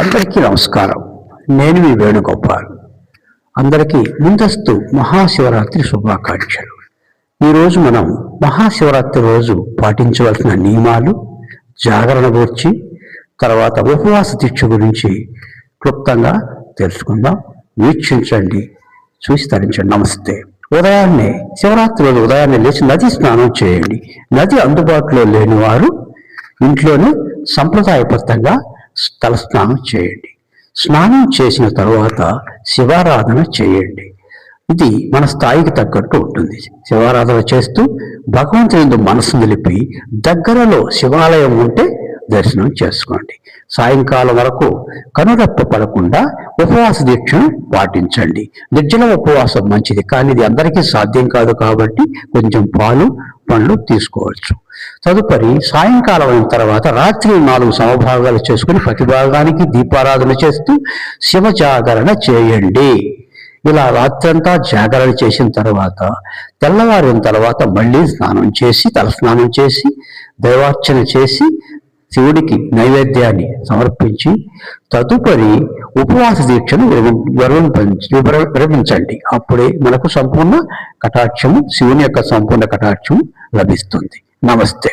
అందరికీ నమస్కారం. నేను మీ వేణుగోపాల్. అందరికీ ముందస్తు మహాశివరాత్రి శుభాకాంక్షలు. ఈరోజు మనం మహాశివరాత్రి రోజు పాటించవలసిన నియమాలు జాగరణ గురించి తర్వాత ఉపవాస దీక్ష గురించి క్లుప్తంగా తెలుసుకుందాం. వీక్షించండి చూసి తరించండి. నమస్తే. ఉదయాన్నే శివరాత్రి రోజు ఉదయాన్నే లేచి నది స్నానం చేయండి. నది అందుబాటులో లేని వారు ఇంట్లోనే సంప్రదాయబద్ధంగా తల స్నానం చేయండి. స్నానం చేసిన తర్వాత శివారాధన చేయండి. ఇది మన స్థాయికి తగ్గట్టు ఉంటుంది. శివారాధన చేస్తూ భగవంతుని మనసు నిలిపి దగ్గరలో శివాలయం ఉంటే దర్శనం చేసుకోండి. సాయంకాలం వరకు కనురెప్ప పడకుండా ఉపవాస దీక్షను పాటించండి. నిర్జల ఉపవాసం మంచిది కానీ ఇది అందరికీ సాధ్యం కాదు కాబట్టి కొంచెం పాలు పనులు తీసుకోవచ్చు. తదుపరి సాయంకాలం అయిన తర్వాత రాత్రి నాలుగు సమభాగాలు చేసుకుని ప్రతి భాగానికి దీపారాధన చేస్తూ శివ జాగరణ చేయండి. ఇలా రాత్రంతా జాగరణ చేసిన తర్వాత తెల్లవారిన తర్వాత మళ్ళీ స్నానం చేసి తల స్నానం చేసి దైవార్చన చేసి శివుడికి నైవేద్యాన్ని సమర్పించి తదుపరి ఉపవాస దీక్షను విరమించండి. అప్పుడే మనకు సంపూర్ణ కటాక్షము శివుని యొక్క సంపూర్ణ కటాక్షం లభిస్తుంది. నమస్తే.